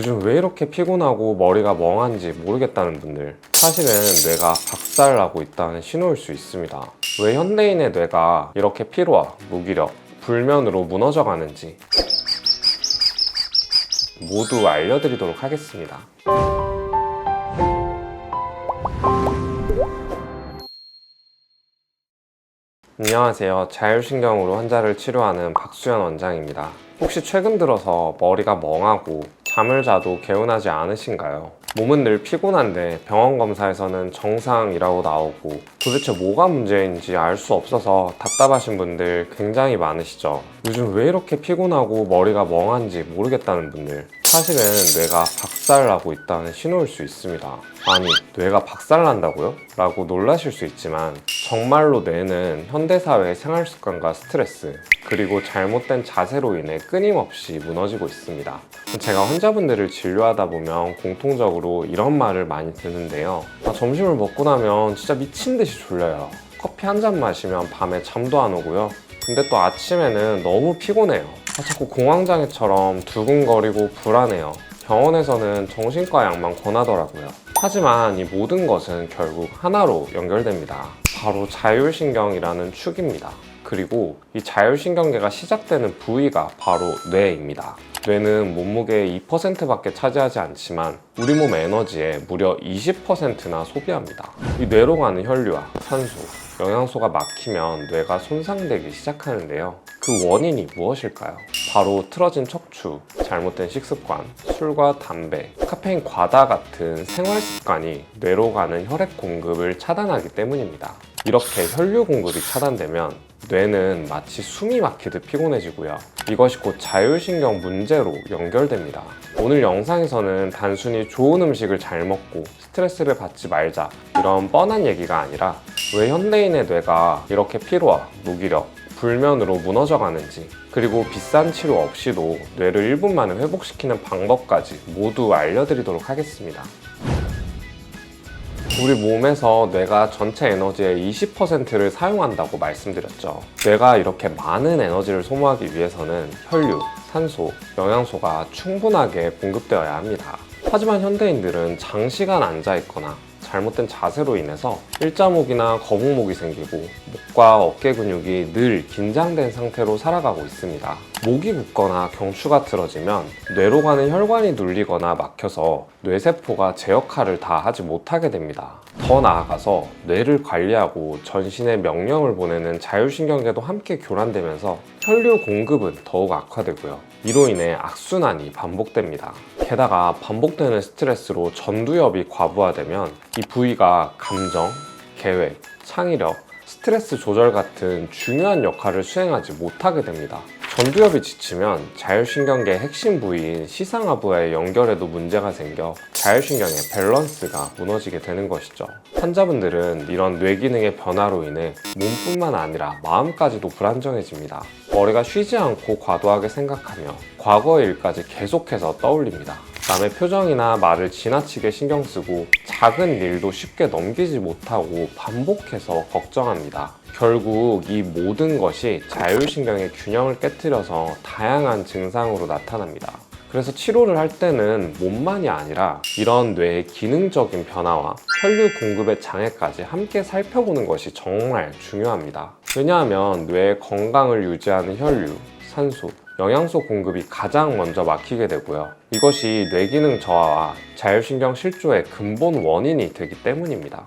요즘 왜 이렇게 피곤하고 머리가 멍한지 모르겠다는 분들 사실은 뇌가 박살나고 있다는 신호일 수 있습니다. 왜 현대인의 뇌가 이렇게 피로와 무기력, 불면으로 무너져 가는지 모두 알려드리도록 하겠습니다. 안녕하세요. 자율신경으로 환자를 치료하는 박수현 원장입니다. 혹시 최근 들어서 머리가 멍하고 잠을 자도 개운하지 않으신가요? 몸은 늘 피곤한데 병원 검사에서는 정상이라고 나오고 도대체 뭐가 문제인지 알 수 없어서 답답하신 분들 굉장히 많으시죠. 요즘 왜 이렇게 피곤하고 머리가 멍한지 모르겠다는 분들 사실은 뇌가 박살나고 있다는 신호일 수 있습니다. 아니, 뇌가 박살난다고요? 라고 놀라실 수 있지만 정말로 뇌는 현대사회의 생활 습관과 스트레스 그리고 잘못된 자세로 인해 끊임없이 무너지고 있습니다. 제가 환자분들을 진료하다 보면 공통적으로 이런 말을 많이 듣는데요. 아, 점심을 먹고 나면 진짜 미친 듯이 졸려요. 커피 한 잔 마시면 밤에 잠도 안 오고요. 근데 또 아침에는 너무 피곤해요. 아, 자꾸 공황장애처럼 두근거리고 불안해요. 병원에서는 정신과 약만 권하더라고요. 하지만 이 모든 것은 결국 하나로 연결됩니다. 바로 자율신경이라는 축입니다. 그리고 이 자율신경계가 시작되는 부위가 바로 뇌입니다. 뇌는 몸무게의 2%밖에 차지하지 않지만 우리 몸 에너지의 무려 20%나 소비합니다. 이 뇌로 가는 혈류와 산소, 영양소가 막히면 뇌가 손상되기 시작하는데요. 그 원인이 무엇일까요? 바로 틀어진 척추, 잘못된 식습관, 술과 담배, 카페인 과다 같은 생활 습관이 뇌로 가는 혈액 공급을 차단하기 때문입니다. 이렇게 혈류 공급이 차단되면 뇌는 마치 숨이 막히듯 피곤해지고요. 이것이 곧 자율신경 문제로 연결됩니다. 오늘 영상에서는 단순히 좋은 음식을 잘 먹고 스트레스를 받지 말자 이런 뻔한 얘기가 아니라 왜 현대인의 뇌가 이렇게 피로와 무기력, 불면으로 무너져 가는지 그리고 비싼 치료 없이도 뇌를 1분 만에 회복시키는 방법까지 모두 알려드리도록 하겠습니다. 우리 몸에서 뇌가 전체 에너지의 20%를 사용한다고 말씀드렸죠. 뇌가 이렇게 많은 에너지를 소모하기 위해서는 혈류, 산소, 영양소가 충분하게 공급되어야 합니다. 하지만 현대인들은 장시간 앉아 있거나 잘못된 자세로 인해서 일자목이나 거북목이 생기고 목과 어깨 근육이 늘 긴장된 상태로 살아가고 있습니다. 목이 붓거나 경추가 틀어지면 뇌로 가는 혈관이 눌리거나 막혀서 뇌세포가 제 역할을 다 하지 못하게 됩니다. 더 나아가서 뇌를 관리하고 전신에 명령을 보내는 자율신경계도 함께 교란되면서 혈류 공급은 더욱 악화되고요. 이로 인해 악순환이 반복됩니다. 게다가 반복되는 스트레스로 전두엽이 과부하되면 이 부위가 감정, 계획, 창의력, 스트레스 조절 같은 중요한 역할을 수행하지 못하게 됩니다. 전두엽이 지치면 자율신경계의 핵심 부위인 시상하부와의 연결에도 문제가 생겨 자율신경의 밸런스가 무너지게 되는 것이죠. 환자분들은 이런 뇌 기능의 변화로 인해 몸뿐만 아니라 마음까지도 불안정해집니다. 머리가 쉬지 않고 과도하게 생각하며 과거의 일까지 계속해서 떠올립니다. 남의 표정이나 말을 지나치게 신경 쓰고 작은 일도 쉽게 넘기지 못하고 반복해서 걱정합니다. 결국 이 모든 것이 자율신경의 균형을 깨뜨려서 다양한 증상으로 나타납니다. 그래서 치료를 할 때는 몸만이 아니라 이런 뇌의 기능적인 변화와 혈류 공급의 장애까지 함께 살펴보는 것이 정말 중요합니다. 왜냐하면 뇌의 건강을 유지하는 혈류, 산소, 영양소 공급이 가장 먼저 막히게 되고요. 이것이 뇌기능 저하와 자율신경 실조의 근본 원인이 되기 때문입니다.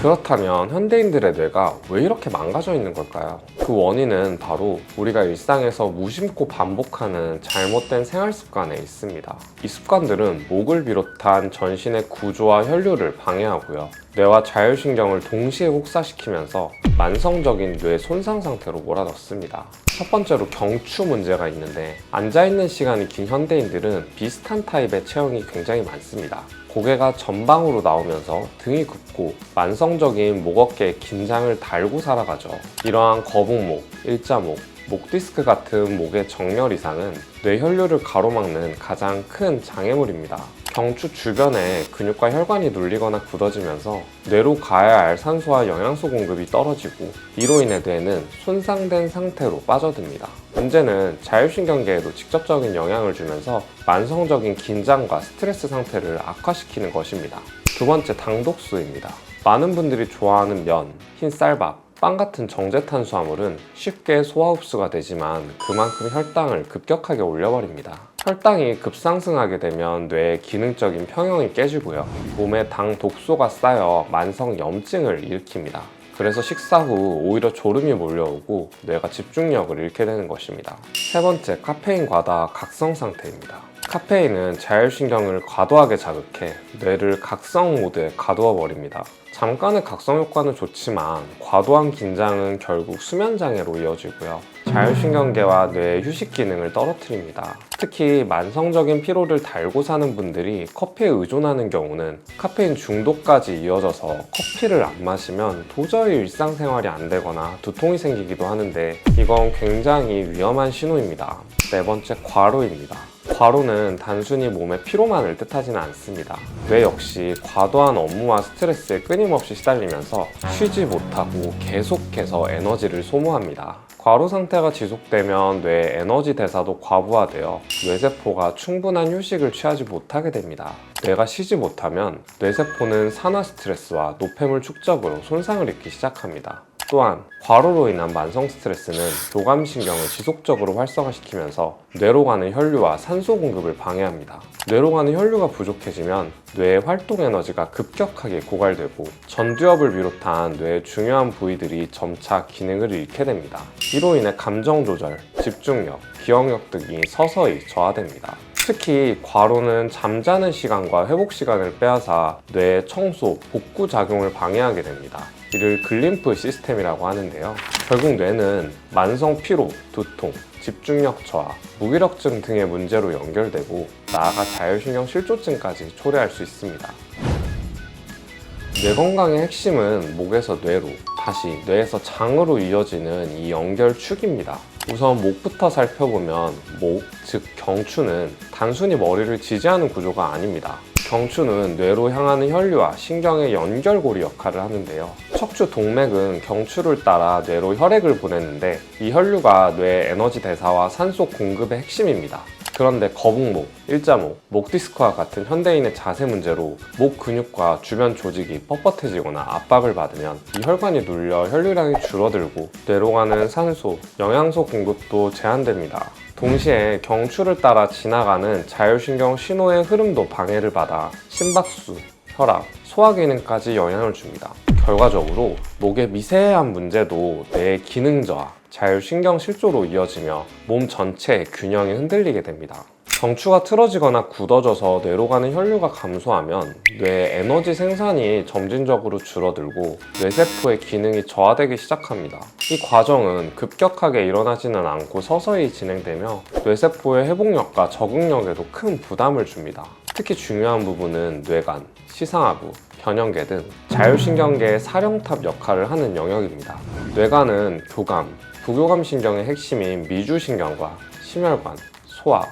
그렇다면 현대인들의 뇌가 왜 이렇게 망가져 있는 걸까요? 그 원인은 바로 우리가 일상에서 무심코 반복하는 잘못된 생활 습관에 있습니다. 이 습관들은 목을 비롯한 전신의 구조와 혈류를 방해하고요. 뇌와 자율신경을 동시에 혹사시키면서 만성적인 뇌 손상 상태로 몰아넣습니다. 첫 번째로 경추 문제가 있는데 앉아있는 시간이 긴 현대인들은 비슷한 타입의 체형이 굉장히 많습니다. 고개가 전방으로 나오면서 등이 굽고 만성적인 목 어깨의 긴장을 달고 살아가죠. 이러한 거북목, 일자목, 목 디스크 같은 목의 정렬 이상은 뇌 혈류를 가로막는 가장 큰 장애물입니다. 경추 주변에 근육과 혈관이 눌리거나 굳어지면서 뇌로 가야 할 산소와 영양소 공급이 떨어지고 이로 인해 뇌는 손상된 상태로 빠져듭니다. 문제는 자율신경계에도 직접적인 영향을 주면서 만성적인 긴장과 스트레스 상태를 악화시키는 것입니다. 두 번째, 당독수입니다. 많은 분들이 좋아하는 면, 흰 쌀밥, 빵 같은 정제 탄수화물은 쉽게 소화 흡수가 되지만 그만큼 혈당을 급격하게 올려버립니다. 혈당이 급상승하게 되면 뇌의 기능적인 평형이 깨지고요. 몸에 당 독소가 쌓여 만성 염증을 일으킵니다. 그래서 식사 후 오히려 졸음이 몰려오고 뇌가 집중력을 잃게 되는 것입니다. 세 번째, 카페인 과다 각성 상태입니다. 카페인은 자율신경을 과도하게 자극해 뇌를 각성 모드에 가두어 버립니다. 잠깐의 각성 효과는 좋지만 과도한 긴장은 결국 수면 장애로 이어지고요. 자율신경계와 뇌의 휴식 기능을 떨어뜨립니다. 특히 만성적인 피로를 달고 사는 분들이 커피에 의존하는 경우는 카페인 중독까지 이어져서 커피를 안 마시면 도저히 일상생활이 안 되거나 두통이 생기기도 하는데 이건 굉장히 위험한 신호입니다. 네 번째, 과로입니다. 과로는 단순히 몸의 피로만을 뜻하지는 않습니다. 뇌 역시 과도한 업무와 스트레스에 끊임없이 시달리면서 쉬지 못하고 계속해서 에너지를 소모합니다. 과로 상태가 지속되면 뇌 에너지 대사도 과부하되어 뇌세포가 충분한 휴식을 취하지 못하게 됩니다. 뇌가 쉬지 못하면 뇌세포는 산화 스트레스와 노폐물 축적으로 손상을 입기 시작합니다. 또한 과로로 인한 만성 스트레스는 교감신경을 지속적으로 활성화시키면서 뇌로 가는 혈류와 산소 공급을 방해합니다. 뇌로 가는 혈류가 부족해지면 뇌의 활동 에너지가 급격하게 고갈되고 전두엽을 비롯한 뇌의 중요한 부위들이 점차 기능을 잃게 됩니다. 이로 인해 감정 조절, 집중력, 기억력 등이 서서히 저하됩니다. 특히 과로는 잠자는 시간과 회복 시간을 빼앗아 뇌의 청소, 복구 작용을 방해하게 됩니다. 이를 글림프 시스템이라고 하는데요. 결국 뇌는 만성 피로, 두통, 집중력 저하, 무기력증 등의 문제로 연결되고 나아가 자율신경 실조증까지 초래할 수 있습니다. 뇌 건강의 핵심은 목에서 뇌로, 다시 뇌에서 장으로 이어지는 이 연결축입니다. 우선 목부터 살펴보면 목, 즉 경추는 단순히 머리를 지지하는 구조가 아닙니다. 경추는 뇌로 향하는 혈류와 신경의 연결고리 역할을 하는데요. 척추 동맥은 경추를 따라 뇌로 혈액을 보내는데 이 혈류가 뇌의 에너지 대사와 산소 공급의 핵심입니다. 그런데 거북목, 일자목, 목 디스크와 같은 현대인의 자세 문제로 목 근육과 주변 조직이 뻣뻣해지거나 압박을 받으면 이 혈관이 눌려 혈류량이 줄어들고 뇌로 가는 산소, 영양소 공급도 제한됩니다. 동시에 경추를 따라 지나가는 자율신경 신호의 흐름도 방해를 받아 심박수, 혈압, 소화 기능까지 영향을 줍니다. 결과적으로 목의 미세한 문제도 뇌의 기능 저하, 자율신경 실조로 이어지며 몸 전체의 균형이 흔들리게 됩니다. 경추가 틀어지거나 굳어져서 뇌로 가는 혈류가 감소하면 뇌의 에너지 생산이 점진적으로 줄어들고 뇌세포의 기능이 저하되기 시작합니다. 이 과정은 급격하게 일어나지는 않고 서서히 진행되며 뇌세포의 회복력과 적응력에도 큰 부담을 줍니다. 특히 중요한 부분은 뇌간, 시상하부, 변형계 등 자율신경계의 사령탑 역할을 하는 영역입니다. 뇌간은 교감, 부교감 신경의 핵심인 미주신경과 심혈관, 소화,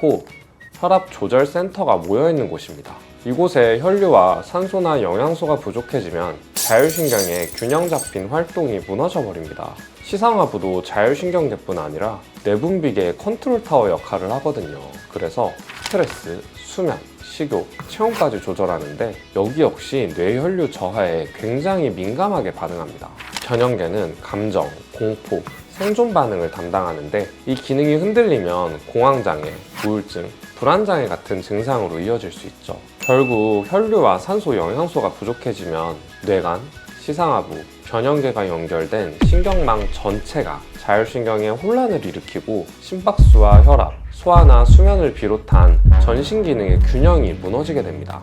호흡, 혈압 조절 센터가 모여 있는 곳입니다. 이곳에 혈류와 산소나 영양소가 부족해지면 자율신경의 균형 잡힌 활동이 무너져 버립니다. 시상하부도 자율신경계뿐 아니라 내분비계의 컨트롤 타워 역할을 하거든요. 그래서 스트레스, 수면, 식욕, 체온까지 조절하는데 여기 역시 뇌혈류 저하에 굉장히 민감하게 반응합니다. 변형계는 감정, 공포, 생존 반응을 담당하는데 이 기능이 흔들리면 공황장애, 우울증, 불안장애 같은 증상으로 이어질 수 있죠. 결국 혈류와 산소, 영양소가 부족해지면 뇌간, 시상하부, 변형계가 연결된 신경망 전체가 자율신경에 혼란을 일으키고 심박수와 혈압, 소화나 수면을 비롯한 전신 기능의 균형이 무너지게 됩니다.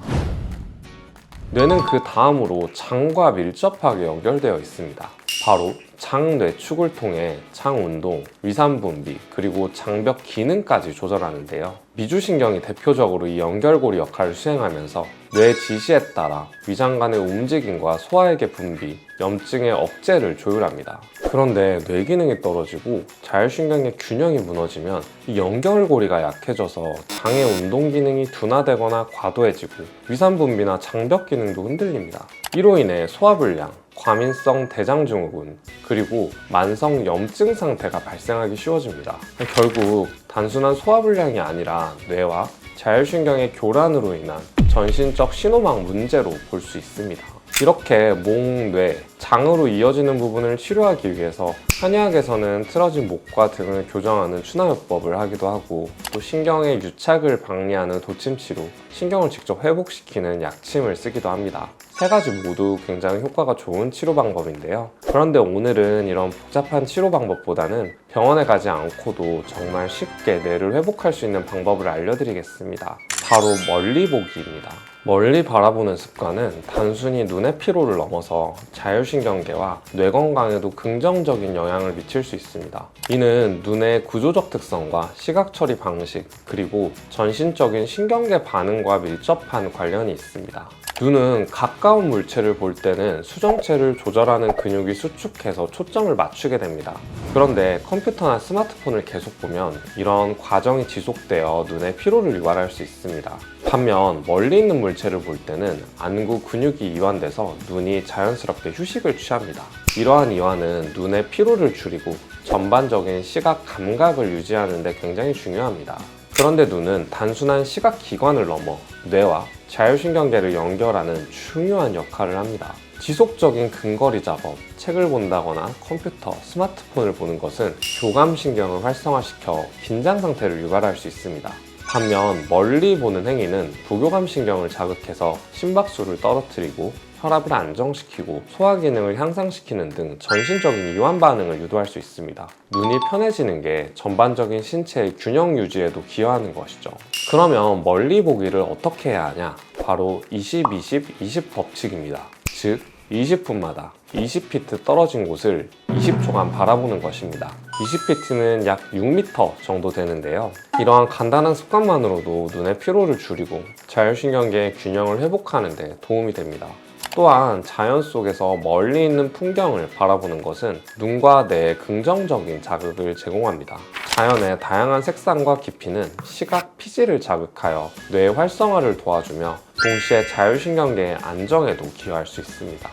뇌는 그 다음으로 장과 밀접하게 연결되어 있습니다. 바로 장 뇌축을 통해 장 운동, 위산 분비, 그리고 장벽 기능까지 조절하는데요. 미주신경이 대표적으로 이 연결고리 역할을 수행하면서 뇌 지시에 따라 위장 간의 움직임과 소화액의 분비, 염증의 억제를 조율합니다. 그런데 뇌 기능이 떨어지고 자율신경의 균형이 무너지면 이 연결고리가 약해져서 장의 운동 기능이 둔화되거나 과도해지고 위산 분비나 장벽 기능도 흔들립니다. 이로 인해 소화불량, 과민성 대장증후군, 그리고 만성 염증 상태가 발생하기 쉬워집니다. 결국 단순한 소화불량이 아니라 뇌와 자율신경의 교란으로 인한 전신적 신호망 문제로 볼 수 있습니다. 이렇게 목, 뇌, 장으로 이어지는 부분을 치료하기 위해서 한의학에서는 틀어진 목과 등을 교정하는 추나요법을 하기도 하고 또 신경의 유착을 방리하는 도침치로 신경을 직접 회복시키는 약침을 쓰기도 합니다. 세 가지 모두 굉장히 효과가 좋은 치료 방법인데요. 그런데 오늘은 이런 복잡한 치료 방법보다는 병원에 가지 않고도 정말 쉽게 뇌를 회복할 수 있는 방법을 알려드리겠습니다. 바로 멀리 보기입니다. 멀리 바라보는 습관은 단순히 눈의 피로를 넘어서 자율신경계와 뇌 건강에도 긍정적인 영향을 미칠 수 있습니다. 이는 눈의 구조적 특성과 시각 처리 방식, 그리고 전신적인 신경계 반응과 밀접한 관련이 있습니다. 눈은 가까운 물체를 볼 때는 수정체를 조절하는 근육이 수축해서 초점을 맞추게 됩니다. 그런데 컴퓨터나 스마트폰을 계속 보면 이런 과정이 지속되어 눈의 피로를 유발할 수 있습니다. 반면 멀리 있는 물체를 볼 때는 안구 근육이 이완돼서 눈이 자연스럽게 휴식을 취합니다. 이러한 이완은 눈의 피로를 줄이고 전반적인 시각 감각을 유지하는 데 굉장히 중요합니다. 그런데 눈은 단순한 시각 기관을 넘어 뇌와 자율신경계를 연결하는 중요한 역할을 합니다. 지속적인 근거리 작업, 책을 본다거나 컴퓨터, 스마트폰을 보는 것은 교감신경을 활성화시켜 긴장 상태를 유발할 수 있습니다. 반면 멀리 보는 행위는 부교감 신경을 자극해서 심박수를 떨어뜨리고 혈압을 안정시키고 소화 기능을 향상시키는 등 전신적인 이완 반응을 유도할 수 있습니다. 눈이 편해지는 게 전반적인 신체의 균형 유지에도 기여하는 것이죠. 그러면 멀리 보기를 어떻게 해야 하냐? 바로 20, 20, 20 법칙입니다. 즉, 20분마다 20피트 떨어진 곳을 20초간 바라보는 것입니다. 20피트는 약 6m 정도 되는데요. 이러한 간단한 습관만으로도 눈의 피로를 줄이고 자율신경계의 균형을 회복하는 데 도움이 됩니다. 또한 자연 속에서 멀리 있는 풍경을 바라보는 것은 눈과 뇌에 긍정적인 자극을 제공합니다. 자연의 다양한 색상과 깊이는 시각 피지를 자극하여 뇌의 활성화를 도와주며 동시에 자율신경계의 안정에도 기여할 수 있습니다.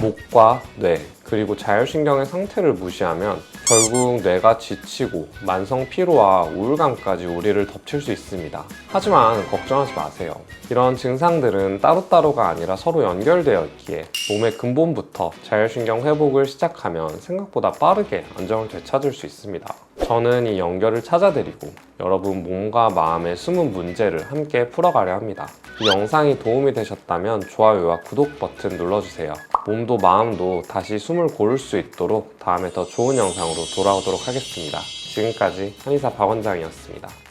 목과 뇌, 그리고 자율신경의 상태를 무시하면 결국 뇌가 지치고 만성 피로와 우울감까지 우리를 덮칠 수 있습니다. 하지만 걱정하지 마세요. 이런 증상들은 따로따로가 아니라 서로 연결되어 있기에 몸의 근본부터 자율신경 회복을 시작하면 생각보다 빠르게 안정을 되찾을 수 있습니다. 저는 이 연결을 찾아드리고 여러분 몸과 마음의 숨은 문제를 함께 풀어가려 합니다. 이 영상이 도움이 되셨다면 좋아요와 구독 버튼 눌러주세요. 몸도 마음도 다시 숨을 고를 수 있도록 다음에 더 좋은 영상으로 돌아오도록 하겠습니다. 지금까지 한의사 박원장이었습니다.